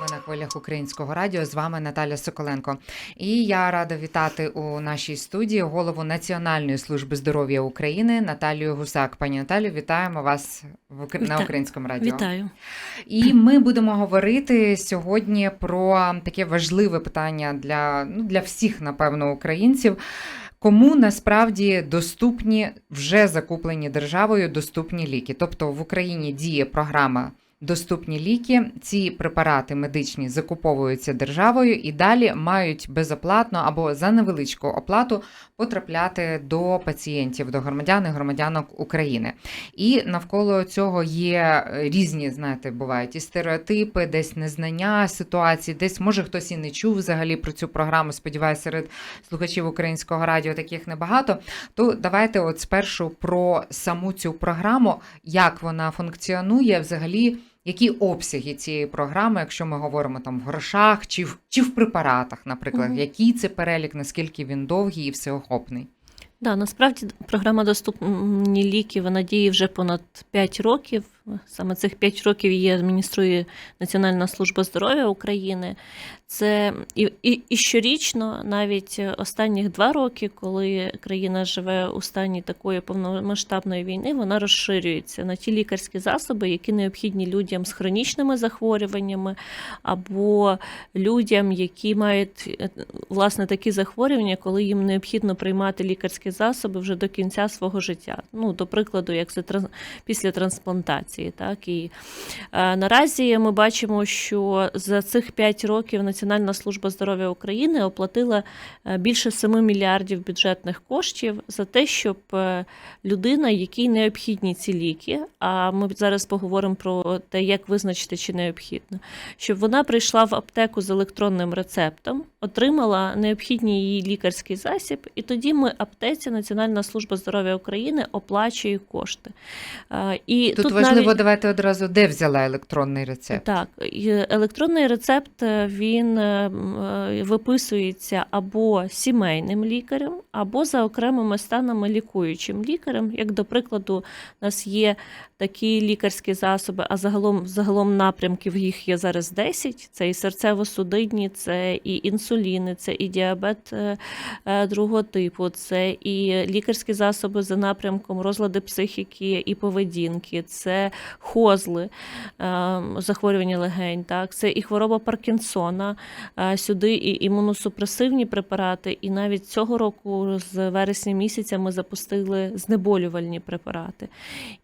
Ви на хвилях українського радіо. З вами Наталя Соколенко. І я рада вітати у нашій студії голову Національної служби здоров'я України Наталію Гусак. Пані Наталію, вітаємо вас на українському радіо. Вітаю. І ми будемо говорити сьогодні про таке важливе питання для, ну, для всіх, напевно, українців. Кому насправді доступні вже закуплені державою доступні ліки? Тобто в Україні діє програма Доступні ліки. Ці препарати медичні закуповуються державою і далі мають безоплатно або за невеличку оплату потрапляти до пацієнтів, до громадян і громадянок України. І навколо цього є е, різні, знаєте, бувають і стереотипи, десь незнання ситуації, десь може хтось і не чув взагалі про цю програму. Сподіваюся, серед слухачів українського радіо таких небагато. То давайте, от спершу про саму цю програму, як вона функціонує, взагалі. Які обсяги цієї програми, якщо ми говоримо там в грошах чи в чи в препаратах, наприклад, угу. який це перелік, наскільки він довгий і всеохопний? Да, насправді програма доступні ліки вона діє вже понад 5 років. Саме цих 5 років її адмініструє Національна служба здоров'я України. Це і, і, і щорічно, навіть останніх два роки, коли країна живе у стані такої повномасштабної війни, вона розширюється на ті лікарські засоби, які необхідні людям з хронічними захворюваннями, або людям, які мають е, власне такі захворювання, коли їм необхідно приймати лікарські засоби вже до кінця свого життя. Ну, до прикладу, як це після трансплантації. Так і е, наразі ми бачимо, що за цих 5 років Національна служба здоров'я України оплатила е, більше 7 мільярдів бюджетних коштів за те, щоб е, людина, якій необхідні ці ліки, а ми зараз поговоримо про те, як визначити, чи необхідно, щоб вона прийшла в аптеку з електронним рецептом, отримала необхідний її лікарський засіб, і тоді ми аптеці Національна служба здоров'я України оплачує кошти. Е, І Тут, тут, важливо, навіть... давайте одразу, де взяла електронний рецепт. Так, електронний рецепт е, він е, е, виписується або сімейним лікарем, або за окремими станами лікуючим лікарем. Як до прикладу, у нас є такі лікарські засоби, а загалом загалом напрямків їх є зараз 10. Це і серцево-судинні, це і інсуліни, це і діабет е, другого типу, це і лікарські засоби за напрямком розлади психіки і поведінки, це хозли, е, захворювання легень, так, це і хвороба Паркінсона, сюди і імуносупресивні препарати. І навіть цього року, з вересня місяця, ми запустили знеболювальні препарати.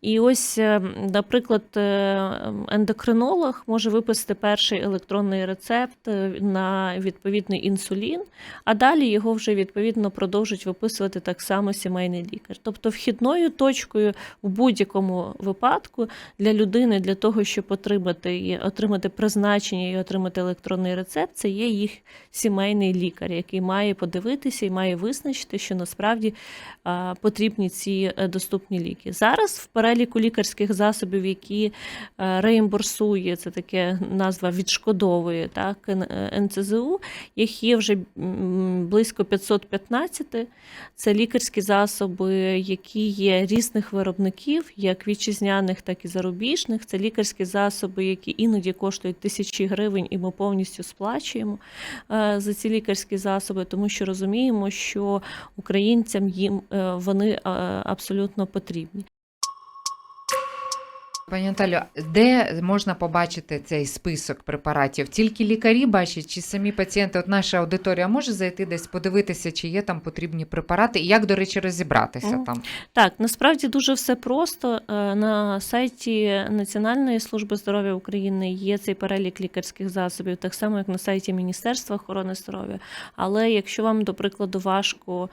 І ось, е, наприклад, е, ендокринолог може виписати перший електронний рецепт е, на відповідний інсулін, а далі його вже відповідно продовжують виписувати так само сімейний лікар. Тобто вхідною точкою в будь-якому випадку для людини для того, щоб отримати отримати призначення і отримати електронний рецепт, це є їх сімейний лікар, який має подивитися і має визначити, що насправді потрібні ці е, доступні ліки. Зараз в переліку лікарських засобів, які е, реімбурсує, це таке назва відшкодовує так, е, НЦЗУ, їх є вже близько 515. Це лікарські засоби, які є різних виробників, як вітчизняних, так і зарубіжних. Це лікарські засоби, які іноді коштують тисячі гривень, і ми повністю сплачуємо е, за ці лікарські засоби, тому що розуміємо, що українцям їм е, вони абсолютно потрібні. Пані Наталю, де можна побачити цей список препаратів? Тільки лікарі бачать, чи самі пацієнти? От наша аудиторія може зайти десь подивитися, чи є там потрібні препарати, і як, до речі, розібратися там. Так, насправді дуже все просто. Е, На сайті Національної служби здоров'я України є цей перелік лікарських засобів, так само як на сайті Міністерства охорони здоров'я. Але якщо вам, до прикладу, важко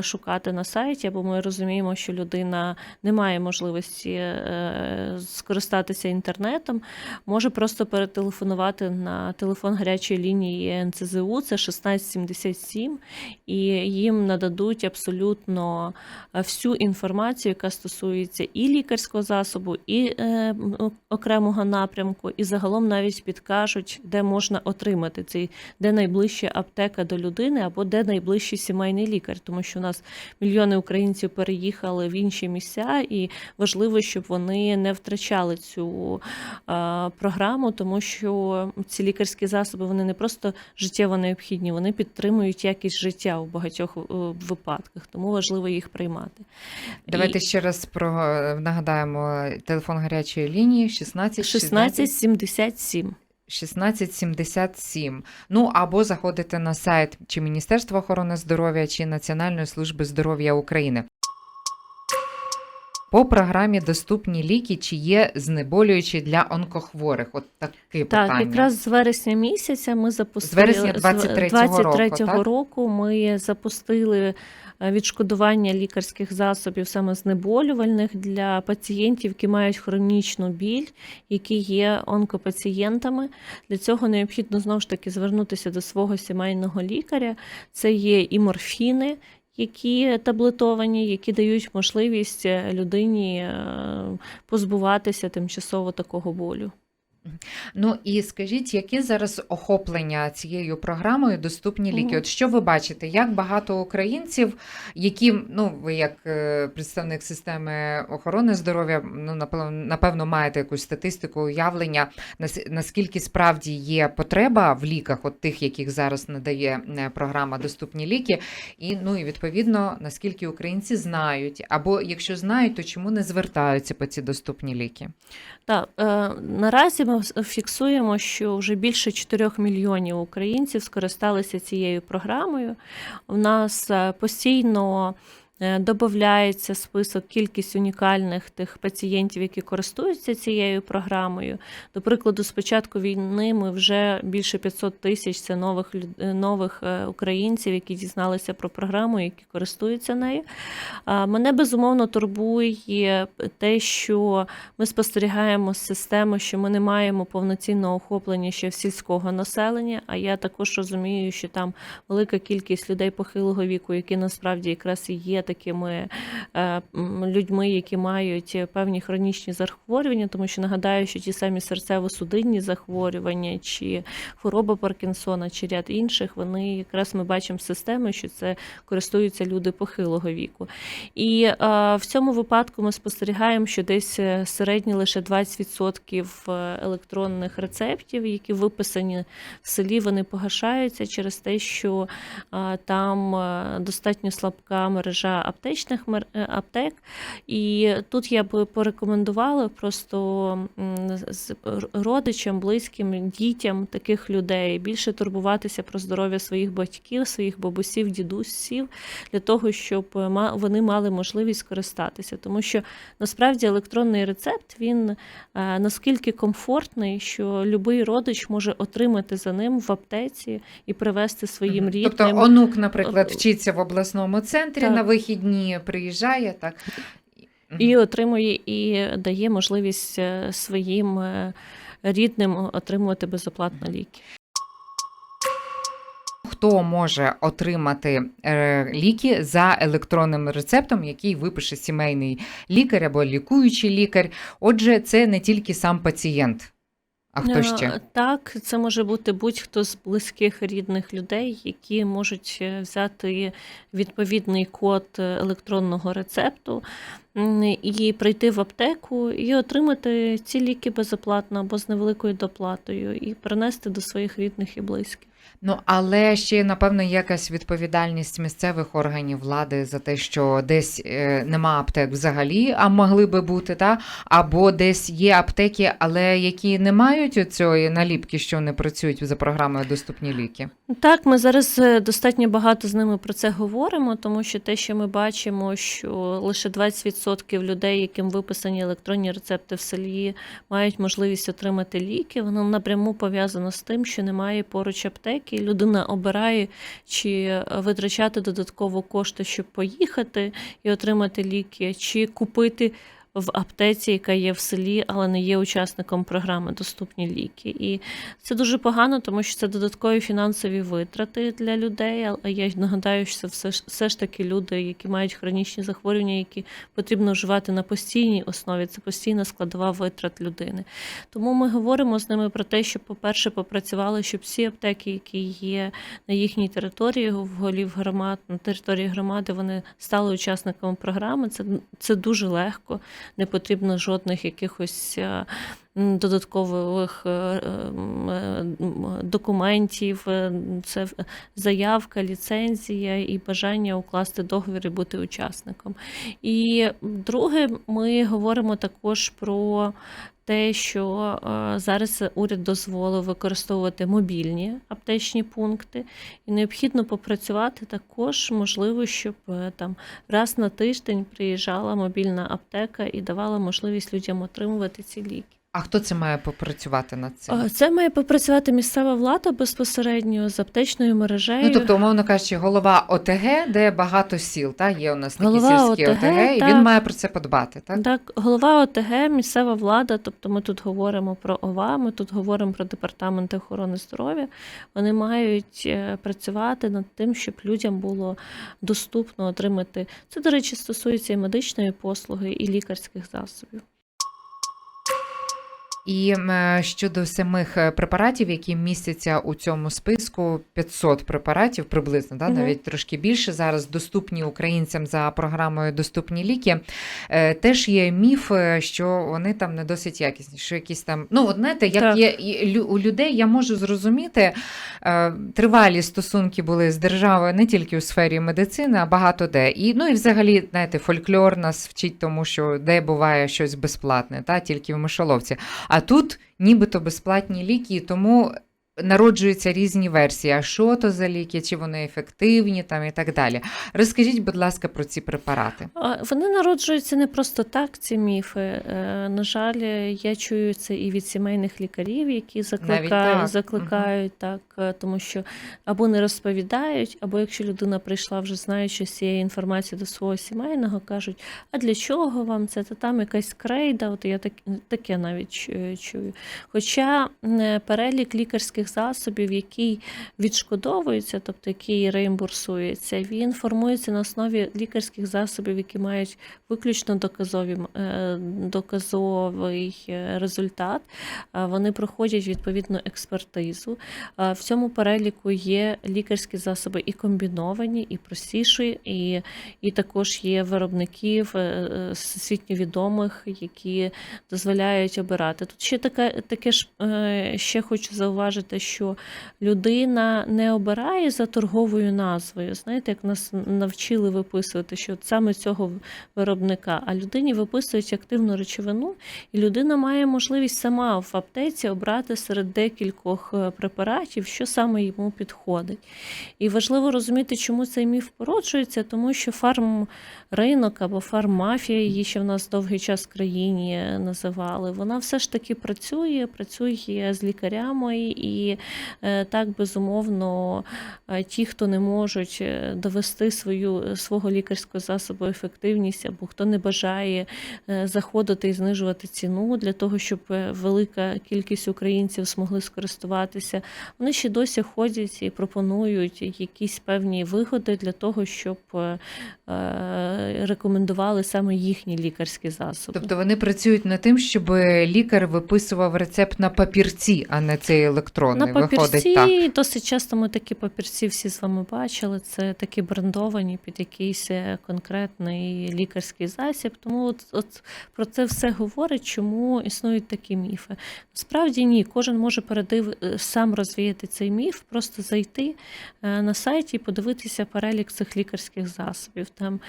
шукати на сайті, або ми розуміємо, що людина не має можливості е, скористатися інтернетом, може просто перетелефонувати на телефон гарячої лінії НЦЗУ, це 1677, і їм нададуть абсолютно е, всю інформацію, яка стосується і лікарського засобу, і е, окремого напрямку, і загалом навіть підкажуть, де можна отримати цей, де найближча аптека до людини або де найближчий сімейний лікар, тому що у нас мільйони українців переїхали в інші місця, і важливо, щоб вони не втрачали цю е, програму, тому що ці лікарські засоби вони не просто життєво необхідні, вони підтримують якість життя у багатьох е, випадках, тому важливо їх приймати. Давайте І ще раз про нагадаємо телефон гарячої лінії 16 16 1677. 1677. Ну або заходите на сайт чи Міністерства охорони здоров'я, чи Національної служби здоров'я України. По програмі доступні ліки, чи є знеболюючі для онкохворих? От таке Так, питання. якраз з вересня місяця ми запустили з вересня 23-го року, 23-го так? року ми запустили відшкодування лікарських засобів саме знеболювальних для пацієнтів, які мають хронічну біль, які є онкопацієнтами. Для цього необхідно знову ж таки звернутися до свого сімейного лікаря. Це є і морфіни. Які таблетовані, які дають можливість е, людині е, позбуватися тимчасово такого болю. Ну і скажіть, які зараз охоплення цією програмою доступні ліки? От що ви бачите, як багато українців, які ну ви як е, представник системи охорони здоров'я, ну напевно, напевно, маєте якусь статистику, уявлення, нас- наскільки справді є потреба в ліках, от тих, яких зараз надає е, програма Доступні ліки, і ну і відповідно наскільки українці знають, або якщо знають, то чому не звертаються по ці доступні ліки? Так, е, наразі ми фіксуємо, що вже більше 4 мільйонів українців скористалися цією програмою. У нас е, постійно додається список кількість унікальних тих пацієнтів, які користуються цією програмою. До прикладу, з початку війни ми вже більше 500 тисяч це нових е, нових е, українців, які дізналися про програму, які користуються нею. Мене безумовно турбує те, що ми спостерігаємо з системи, що ми не маємо повноцінного охоплення ще в сільського населення. А я також розумію, що там велика кількість людей похилого віку, які насправді якраз і є такими е, людьми, які мають певні хронічні захворювання, тому що нагадаю, що ті самі серцево-судинні захворювання, чи хвороба Паркінсона, чи ряд інших, вони якраз ми бачимо системи, що це користуються люди похилого віку. І е, в цьому випадку ми спостерігаємо, що десь е, середні лише 20% е, електронних рецептів, які виписані в селі, вони погашаються через те, що там достатньо слабка мережа аптечних е, аптек. І тут я би порекомендувала просто з родичам, близьким, дітям таких людей більше турбуватися про здоров'я своїх батьків, своїх бабусів, дідусів, для того, щоб е, вони мали можливість скористатися. Тому що насправді електронний рецепт він е, наскільки комфортний, що будь-який родич може отримати за ним в аптеці і привезти своїм рідним. Тобто онук, наприклад, вчиться в обласному центрі так. на вихідні, приїжджає так. І отримує і дає можливість е, своїм е, рідним отримувати безоплатно ліки. Хто може отримати е, ліки за електронним рецептом, який випише сімейний лікар або лікуючий лікар? Отже, це не тільки сам пацієнт, а хто Е, ще? Так, це може бути будь-хто з близьких рідних людей, які можуть е, взяти відповідний код електронного рецепту і прийти в аптеку і отримати ці ліки безоплатно або з невеликою доплатою, і принести до своїх рідних і близьких. Ну але ще напевно якась відповідальність місцевих органів влади за те, що десь е, нема аптек взагалі, а могли би бути, та або десь є аптеки, але які не мають цієї наліпки, що не працюють за програмою доступні ліки. Так, ми зараз е, достатньо багато з ними про це говоримо, тому що те, що ми бачимо, що лише 20% людей, яким виписані електронні рецепти в селі, мають можливість отримати ліки, воно напряму пов'язано з тим, що немає поруч аптеки. І Людина обирає чи е, витрачати додатково кошти, щоб поїхати і отримати ліки, чи купити. В аптеці, яка є в селі, але не є учасником програми Доступні ліки. І це дуже погано, тому що це додаткові фінансові витрати для людей. Але я нагадаю, що це все ж все ж таки люди, які мають хронічні захворювання, які потрібно вживати на постійній основі. Це постійна складова витрат людини. Тому ми говоримо з ними про те, щоб, по-перше, попрацювали, щоб всі аптеки, які є на їхній території, в голів громад на території громади, вони стали учасниками програми. Це, це дуже легко. Не потрібно жодних якихось. е, Додаткових е, е, документів, це заявка, ліцензія і бажання укласти договір і бути учасником. І друге, ми говоримо також про те, що е, зараз уряд дозволив використовувати мобільні аптечні пункти, і необхідно попрацювати також, можливо, щоб е, там раз на тиждень приїжджала мобільна аптека і давала можливість людям отримувати ці ліки. А хто це має попрацювати над цим? Це має попрацювати місцева влада безпосередньо з аптечною мережею. Ну, тобто, умовно кажучи, голова ОТГ, де багато сіл, та є у нас такі Голова сільські ОТГ, ОТГ, і так. він має про це подбати, так? Так, голова ОТГ, місцева влада, тобто ми тут говоримо про ОВА, ми тут говоримо про департаменти охорони здоров'я. Вони мають е, працювати над тим, щоб людям було доступно отримати. Це, до речі, стосується і медичної послуги, і лікарських засобів. І е, щодо самих е, препаратів, які містяться у цьому списку, 500 препаратів приблизно, да, Мгм. навіть трошки більше зараз доступні українцям за програмою Доступні ліки. Е, Теж є міф, що вони там не досить якісні, що якісь там. Ну, от знаєте, як Так. є у людей, я можу зрозуміти, тривалі стосунки були з державою не тільки у сфері медицини, а багато де. І ну і взагалі, знаєте, фольклор нас вчить тому, що де буває щось безплатне, та тільки в мишоловці. А тут нібито безплатні ліки, тому народжуються різні версії. А що то за ліки, чи вони ефективні там і так далі. Розкажіть, будь ласка, про ці препарати. Вони народжуються не просто так, ці міфи. Е, На жаль, я чую це і від сімейних лікарів, які так. закликають, закликають так, е, тому що або не розповідають, або якщо людина прийшла вже знаючи з цієї інформації до свого сімейного, кажуть, а для чого вам це? Та там якась крейда, от я так, таке навіть чую. Хоча е, перелік лікарських засобів, який відшкодовується, тобто який реімбурсується, він формується на основі лікарських засобів, які мають виключно доказові, е, доказовий е, результат. Вони проходять відповідну експертизу. В цьому переліку є лікарські засоби і комбіновані, і простіші, і, і також є виробників е, е, всесвітньо відомих, які дозволяють обирати. Тут ще таке, таке ж ще хочу зауважити, що людина не обирає за торговою назвою. Знаєте, як нас навчили виписувати, що саме цього виробника, а людині виписують активну речовину, і людина має можливість сама в аптеці обрати серед декількох е, препаратів, що саме йому підходить. І важливо розуміти, чому цей міф породжується, тому що фармринок або фарммафія, її ще в нас довгий час в країні називали, вона все ж таки працює, працює з лікарями, і е, так безумовно е, ті, хто не можуть е, довести свою свого лікарського засобу ефективність, або хто не бажає заходити і знижувати ціну для того, щоб велика кількість українців змогли скористуватися, вони ще досі ходять і пропонують якісь певні вигоди для того, щоб рекомендували саме їхні лікарські засоби. Тобто вони працюють над тим, щоб лікар виписував рецепт на папірці, а не цей електронний. На Виходить так. досить часто ми такі папірці всі з вами бачили. Це такі брендовані під якийсь е, конкретний лікарський засіб. Тому от, от про це все говорить, чому існують такі міфи. Насправді ні, кожен може передив е, сам розвіяти цей міф, просто зайти е, на сайті і подивитися перелік цих лікарських засобів. Там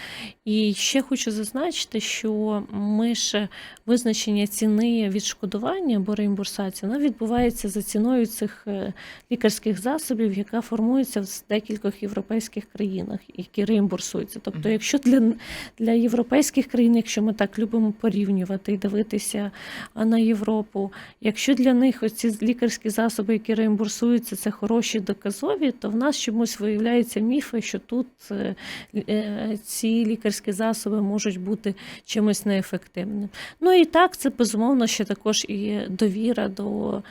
і ще хочу зазначити, що ми ж визначення ціни відшкодування або реімбурсації вона відбувається за ціною цих е, лікарських засобів, яка формується в декількох європейських країнах, які реімбурсуються. Тобто, якщо для, для європейських країн, якщо ми так любимо порівнювати і дивитися на Європу, якщо для них оці лікарські засоби, які реімбурсуються, це хороші доказові, то в нас чомусь виявляються міфи, що тут е, е, ці лікарські засоби можуть бути чимось неефективним. Ну і так, це безумовно ще також і довіра до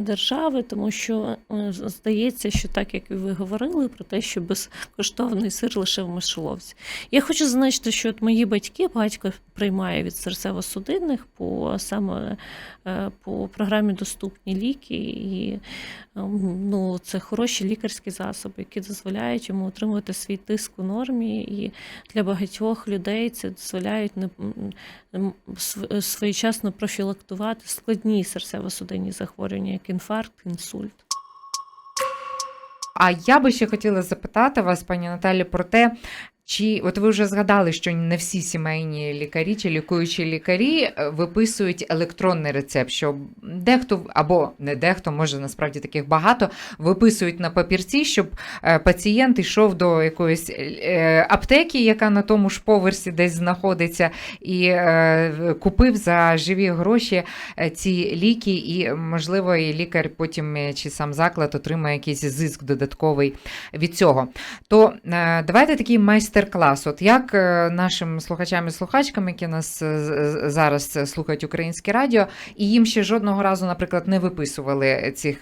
держави, тому що е, здається, що так як ви говорили про те, що безкоштовний сир лише в мишоловці. Я хочу зазначити, що от мої батьки батько приймає від серцево-судинних по саме е, по програмі доступні ліки, і е, ну, це хороші лікарські засоби, які дозволяють йому отримувати свій тиск у нормі, і для багатьох людей це дозволяють не своєчасно профілактувати складні серцево-судинні захворювання, як інфаркт, інсульт. А я би ще хотіла запитати вас, пані Наталі, про те, чи от ви вже згадали, що не всі сімейні лікарі чи лікуючі лікарі е, виписують електронний рецепт, що дехто або не дехто, може насправді таких багато, виписують на папірці, щоб е, пацієнт йшов до якоїсь е, аптеки, яка на тому ж поверсі десь знаходиться, і купив за живі гроші ці ліки, і можливо, і лікар потім чи сам заклад отримає якийсь зиск додатковий від цього. То давайте такий майстер-клас. От як е, нашим слухачам і слухачкам, які нас е, зараз е, слухають українське радіо, і їм ще жодного разу, наприклад, не виписували цих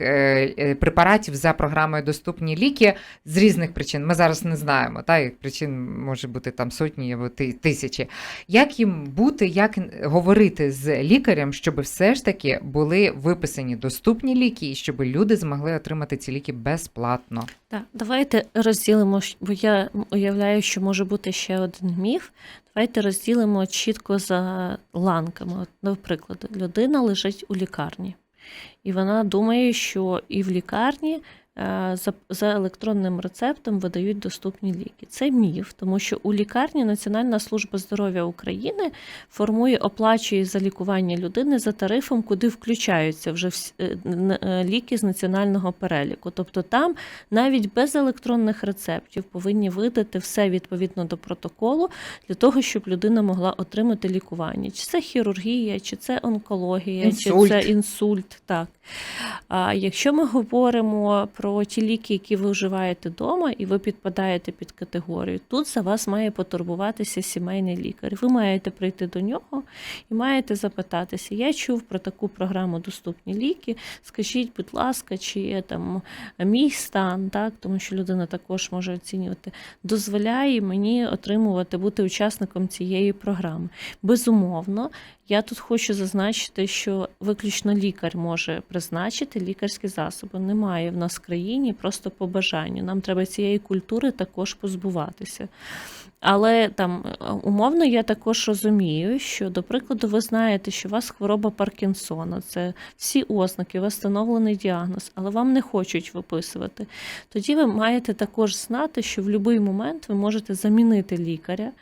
препаратів за програмою Доступні ліки з різних причин. Ми зараз не знаємо, та як причин може бути там сотні або ти- тисячі. Як їм бути, як говорити з лікарем, щоб все ж таки були виписані доступні ліки, і щоб люди змогли отримати ці ліки безплатно? Так, давайте розділимо, бо я уявляю, що може бути ще один міф. Давайте розділимо чітко за ланками. От, наприклад, людина лежить у лікарні, і вона думає, що і в лікарні за, за електронним рецептом видають доступні ліки. Це міф, тому що у лікарні Національна служба здоров'я України формує, оплачує за лікування людини за тарифом, куди включаються вже е, е, ліки з національного переліку. Тобто там навіть без електронних рецептів повинні видати все відповідно до протоколу для того, щоб людина могла отримати лікування. Чи це хірургія, чи це онкологія, Інсульт. чи це інсульт. Так. А якщо ми говоримо про ті ліки, які ви вживаєте вдома, і ви підпадаєте під категорію, тут за вас має потурбуватися сімейний лікар. Ви маєте прийти до нього і маєте запитатися: я чув про таку програму Доступні ліки. Скажіть, будь ласка, чи є там мій стан, так, тому що людина також може оцінювати, дозволяє мені отримувати, бути учасником цієї програми. Безумовно, я тут хочу зазначити, що виключно лікар може призначити лікарські засоби. Немає в нас в країні просто по бажанню. Нам треба цієї культури також позбуватися. Але там е, умовно я також розумію, що, до прикладу, ви знаєте, що у вас хвороба Паркінсона, це всі ознаки, у встановлений діагноз, але вам не хочуть виписувати. Тоді ви маєте також знати, що в будь-який момент ви можете замінити лікаря,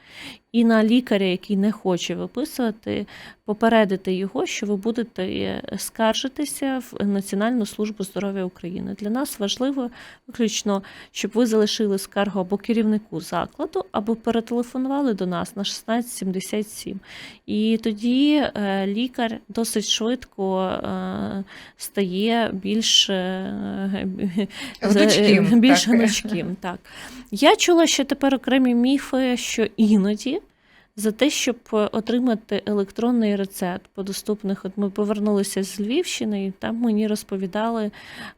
і на лікаря, який не хоче виписувати, попередити його, що ви будете е, скаржитися в Національну службу здоров'я України. Для нас важливо виключно, щоб ви залишили скаргу або керівнику закладу, або перетелефонували до нас на 1677. І тоді е, лікар досить швидко е, стає більш, Гнучким, більш так. гнучким. Так. Я чула ще тепер окремі міфи, що іноді за те, щоб отримати електронний рецепт по доступних, от ми повернулися з Львівщини, і там мені розповідали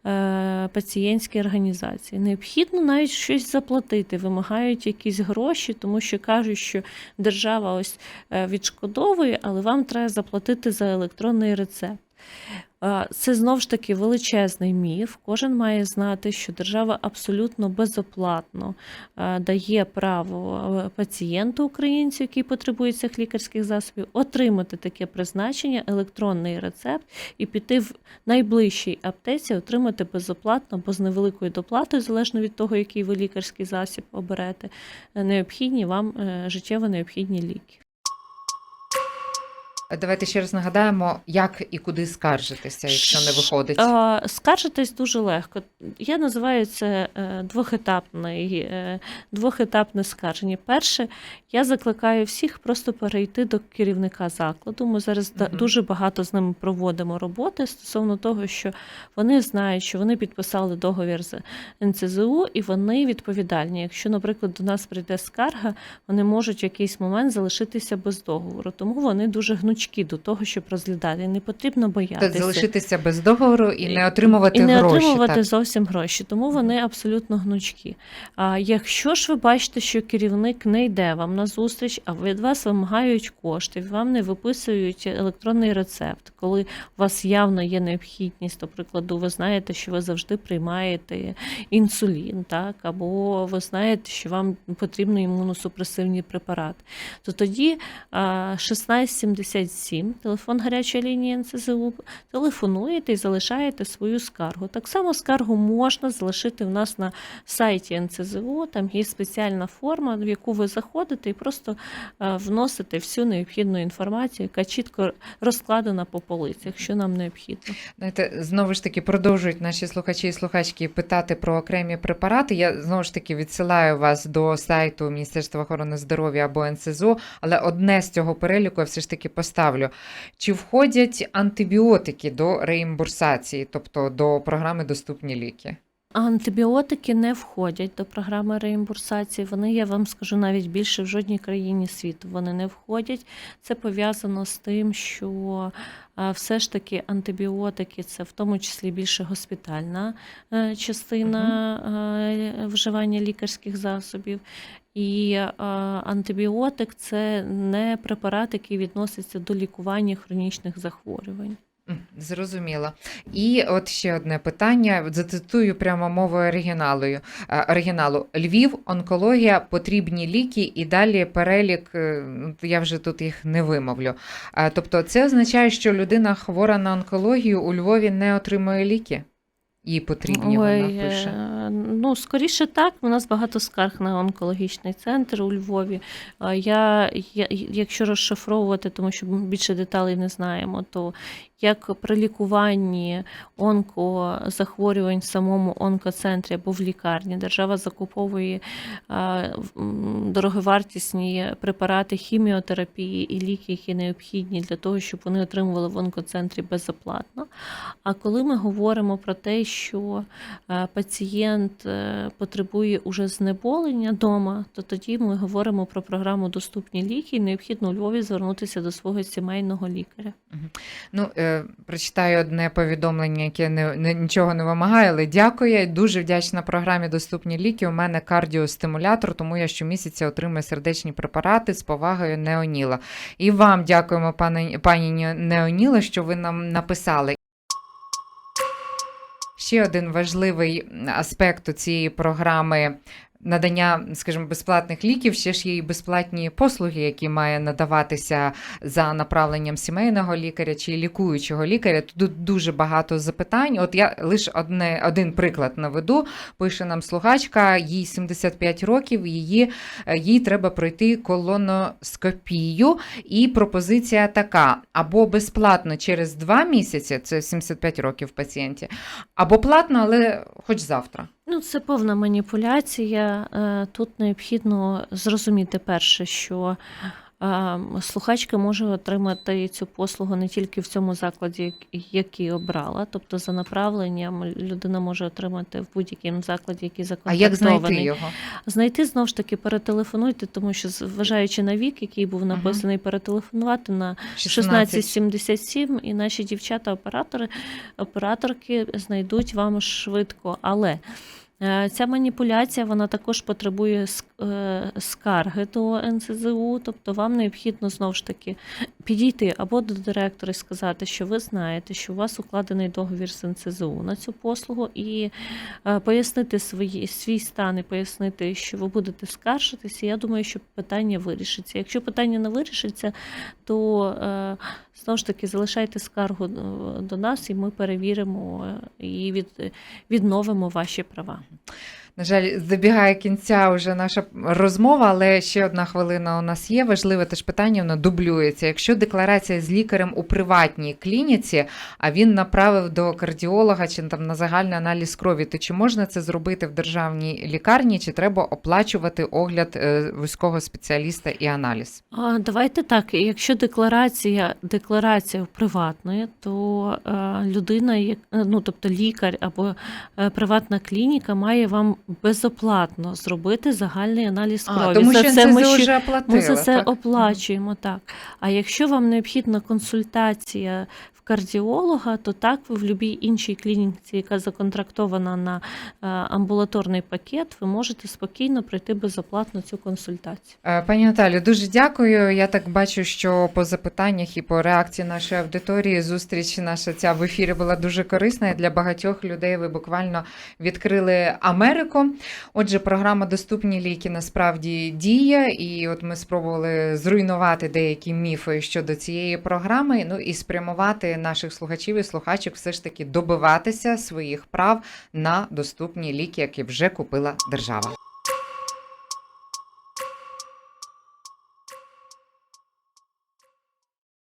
е, пацієнтські організації. Необхідно навіть щось заплатити, вимагають якісь гроші, тому що кажуть, що держава ось е, відшкодовує, але вам треба заплатити за електронний рецепт. Це знову ж таки величезний міф. Кожен має знати, що держава абсолютно безоплатно дає право пацієнту українцю, який потребує цих лікарських засобів, отримати таке призначення, електронний рецепт і піти в найближчій аптеці, отримати безоплатно або з невеликою доплатою, залежно від того, який ви лікарський засіб оберете, необхідні вам е, життєво необхідні ліки. Давайте ще раз нагадаємо, як і куди скаржитися, якщо не виходить. Скаржитись дуже легко. Я називаю це е, двохетапний, е, двохетапне скарження. Перше, я закликаю всіх просто перейти до керівника закладу. Ми зараз Мгм. дуже багато з ними проводимо роботи стосовно того, що вони знають, що вони підписали договір з НЦЗУ і вони відповідальні. Якщо, наприклад, до нас прийде скарга, вони можуть в якийсь момент залишитися без договору. Тому вони дуже гнучкі гнучкі до того, щоб розглядати. Не потрібно боятися Так, залишитися без договору і не отримувати і не гроші. отримувати так. зовсім гроші, тому вони абсолютно гнучкі. А якщо ж ви бачите, що керівник не йде вам на зустріч, а від вас вимагають кошти, вам не виписують електронний рецепт, коли у вас явно є необхідність, до прикладу, ви знаєте, що ви завжди приймаєте інсулін, так або ви знаєте, що вам потрібно імуносупресивні препарати, то тоді 16,70 137, телефон гарячої лінії НСЗУ, телефонуєте і залишаєте свою скаргу. Так само скаргу можна залишити в нас на сайті НСЗУ, там є спеціальна форма, в яку ви заходите і просто е, вносите всю необхідну інформацію, яка чітко розкладена по полицях, що нам необхідно. Знаєте, знову ж таки продовжують наші слухачі і слухачки питати про окремі препарати. Я знову ж таки відсилаю вас до сайту Міністерства охорони здоров'я або НСЗУ, але одне з цього переліку я все ж таки поставлю. Чи входять антибіотики до реімбурсації, тобто до програми Доступні ліки? Антибіотики не входять до програми реімбурсації. Вони, я вам скажу, навіть більше в жодній країні світу вони не входять. Це пов'язано з тим, що все ж таки антибіотики це в тому числі більше госпітальна е, частина е, вживання лікарських засобів. І антибіотик це не препарат, який відноситься до лікування хронічних захворювань. Зрозуміло. І от ще одне питання. Зацитую прямо мовою оригіналою. е, оригіналу. Львів, онкологія, потрібні ліки і далі перелік, е, ну, я вже тут їх не вимовлю. Е, Тобто це означає, що людина хвора на онкологію у Львові не отримує ліки? Їй потрібні вона пише. Ну скоріше так. У нас багато скарг на онкологічний центр у Львові. Я, я якщо розшифровувати, тому що більше деталей не знаємо, то як при лікуванні онкозахворювань в самому онкоцентрі або в лікарні держава закуповує дороговартісні препарати хіміотерапії і ліки, які необхідні для того, щоб вони отримували в онкоцентрі безоплатно. А коли ми говоримо про те, що е, пацієнт е, потребує уже знеболення вдома, то тоді ми говоримо про програму Доступні ліки і необхідно у Львові звернутися до свого сімейного лікаря. Ну, е, прочитаю одне повідомлення, яке не, не, нічого не вимагає, але дякую. Дуже вдячна програмі Доступні ліки. У мене кардіостимулятор, тому я щомісяця отримую сердечні препарати з повагою Неоніла. І вам дякуємо, пане, пані Неоніла, що ви нам написали. Ще один важливий аспект у цієї програми надання, скажімо, безплатних ліків, ще ж є і безплатні послуги, які має надаватися за направленням сімейного лікаря чи лікуючого лікаря. Тут дуже багато запитань. От я лише одне, один приклад наведу. Пише нам слухачка, їй 75 років, її, їй треба пройти колоноскопію. І пропозиція така: або безплатно через 2 місяці, це 75 років пацієнті, або платно, але хоч завтра. Ну, це повна маніпуляція. Е, Тут необхідно зрозуміти перше, що е, слухачка може отримати цю послугу не тільки в цьому закладі, як- який обрала. Тобто, за направленням людина може отримати в будь-якому закладі, який А як знайти його? Знайти знову ж таки перетелефонуйте, тому що зважаючи на вік, який був написаний, перетелефонувати на 1677, і наші дівчата-оператори, операторки знайдуть вам швидко. Але ця маніпуляція вона також потребує е, скарги до НСЗУ, тобто вам необхідно знову ж таки підійти або до директора і сказати, що ви знаєте, що у вас укладений договір з НСЗУ на цю послугу, і е, пояснити свої, свій стан і пояснити, що ви будете скаржитися. Я думаю, що питання вирішиться. Якщо питання не вирішиться, то е, знову ж таки залишайте скаргу е, до нас, і ми перевіримо е, і від, відновимо ваші права. На жаль, забігає кінця вже наша розмова, але ще одна хвилина у нас є. Важливе теж питання, воно дублюється. Якщо декларація з лікарем у приватній клініці, а він направив до кардіолога чи там на загальний аналіз крові, то чи можна це зробити в державній лікарні, чи треба оплачувати огляд е, вузького спеціаліста і аналіз? А, давайте так. Якщо декларація декларація приватної, то е, людина, як- ну тобто лікар або е, приватна клініка, має вам безоплатно зробити загальний аналіз крові. А, тому За що це ми вже оплатили, Ми за це так? оплачуємо так. А якщо вам необхідна консультація кардіолога, то так ви в будь-якій іншій клініці, яка законтрактована на е, амбулаторний пакет, ви можете спокійно пройти безоплатно цю консультацію. Е, Пані Наталю, дуже дякую. Я так бачу, що по запитаннях і по реакції нашої аудиторії зустріч наша ця в ефірі була дуже корисна. І для багатьох людей ви буквально відкрили Америку. Отже, програма Доступні ліки насправді діє, і от ми спробували зруйнувати деякі міфи щодо цієї програми. Ну і спрямувати наших слухачів і слухачок все ж таки добиватися своїх прав на доступні ліки, які вже купила держава.